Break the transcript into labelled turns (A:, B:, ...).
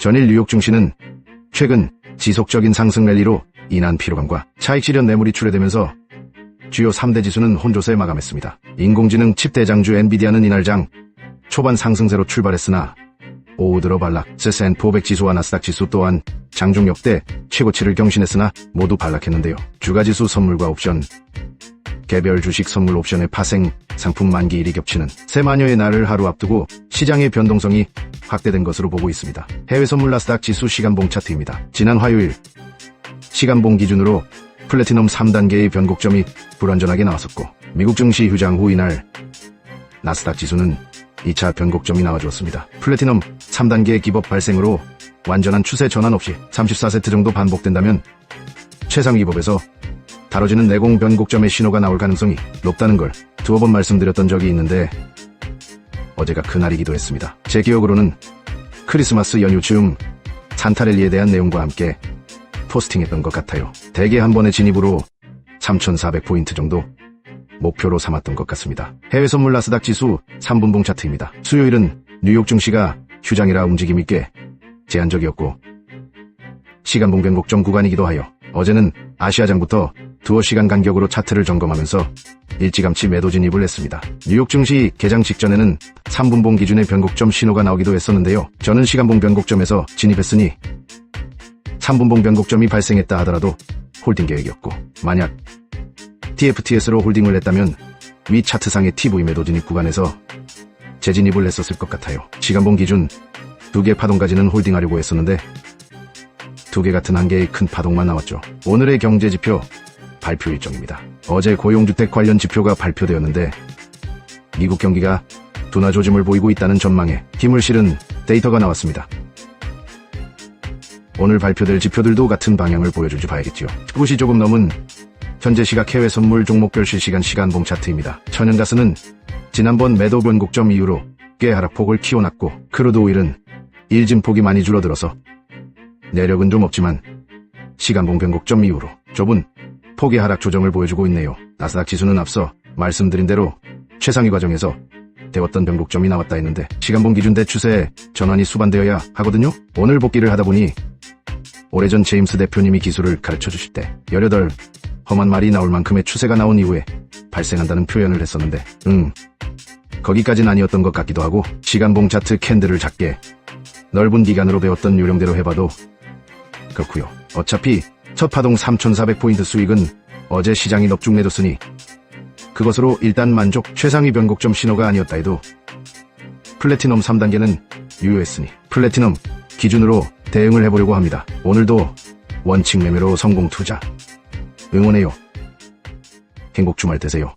A: 전일 뉴욕 증시는 최근 지속적인 상승 랠리로 인한 피로감과 차익 실현 매물이 출회되면서 주요 3대 지수는 혼조세 마감했습니다. 인공지능 칩 대장주 엔비디아는 이날 장 초반 상승세로 출발했으나 오후 들어 반락, S&P500 지수와 나스닥 지수 또한 장중 역대 최고치를 경신했으나 모두 반락했는데요. 주가 지수 선물과 옵션, 개별 주식 선물 옵션의 파생, 상품 만기 일이 겹치는 새 마녀의 날을 하루 앞두고 시장의 변동성이 확대된 것으로 보고 있습니다. 해외 선물 나스닥 지수 시간봉 차트입니다. 지난 화요일 시간봉 기준으로 플래티넘 3단계의 변곡점이 불완전하게 나왔었고 미국 증시 휴장 후 이날 나스닥 지수는 2차 변곡점이 나와주었습니다. 플래티넘 3단계 기법 발생으로 완전한 추세 전환 없이 34세트 정도 반복된다면 최상 기법에서 다뤄지는 내공 변곡점의 신호가 나올 가능성이 높다는 걸 두어 번 말씀드렸던 적이 있는데 어제가 그날이기도 했습니다. 제 기억으로는 크리스마스 연휴 즈음 산타랠리에 대한 내용과 함께 포스팅했던 것 같아요. 대개 한 번의 진입으로 3,400포인트 정도 목표로 삼았던 것 같습니다. 해외 선물 나스닥 지수 3분봉 차트입니다. 수요일은 뉴욕 증시가 휴장이라 움직임이 꽤 제한적이었고 시간봉 변곡점 구간이기도 하여 어제는 아시아장부터 두어 시간 간격으로 차트를 점검하면서 일찌감치 매도 진입을 했습니다. 뉴욕 증시 개장 직전에는 3분봉 기준의 변곡점 신호가 나오기도 했었는데요. 저는 시간봉 변곡점에서 진입했으니 3분봉 변곡점이 발생했다 하더라도 홀딩 계획이었고 만약 TFTS로 홀딩을 했다면 위 차트상의 TV 매도 진입 구간에서 재진입을 했었을 것 같아요. 시간봉 기준 두 개 파동까지는 홀딩하려고 했었는데 두 개 같은 한 개의 큰 파동만 나왔죠. 오늘의 경제 지표 발표 일정입니다. 어제 고용주택 관련 지표가 발표되었는데 미국 경기가 둔화 조짐을 보이고 있다는 전망에 힘을 실은 데이터가 나왔습니다. 오늘 발표될 지표들도 같은 방향을 보여줄지 봐야겠지요. 19시 조금 넘은 현재 시각 해외 선물 종목별 실시간 시간봉 차트입니다. 천연가스는 지난번 매도 변곡점 이후로 꽤 하락폭을 키워놨고 크루드 오일은 일진폭이 많이 줄어들어서 내력은 좀 없지만 시간봉 변곡점 이후로 좁은 폭의 하락 조정을 보여주고 있네요. 나스닥 지수는 앞서 말씀드린 대로 최상위 과정에서 되었던 변곡점이 나왔다 했는데 시간봉 기준 대 추세 전환이 수반되어야 하거든요. 오늘 복귀를 하다 보니 오래전 제임스 대표님이 기술을 가르쳐 주실 때 18 험한 말이 나올 만큼의 추세가 나온 이후에 발생한다는 표현을 했었는데 응 거기까진 아니었던 것 같기도 하고 시간봉 차트 캔들을 작게 넓은 기간으로 배웠던 요령대로 해봐도 그렇고요. 어차피 첫 파동 3,400포인트 수익은 어제 시장이 넙죽 내줬으니 그것으로 일단 만족 최상위 변곡점 신호가 아니었다 해도 플래티넘 3단계는 유효했으니 플래티넘 기준으로 대응을 해보려고 합니다. 오늘도 원칙 매매로 성공 투자 응원해요. 행복 주말 되세요.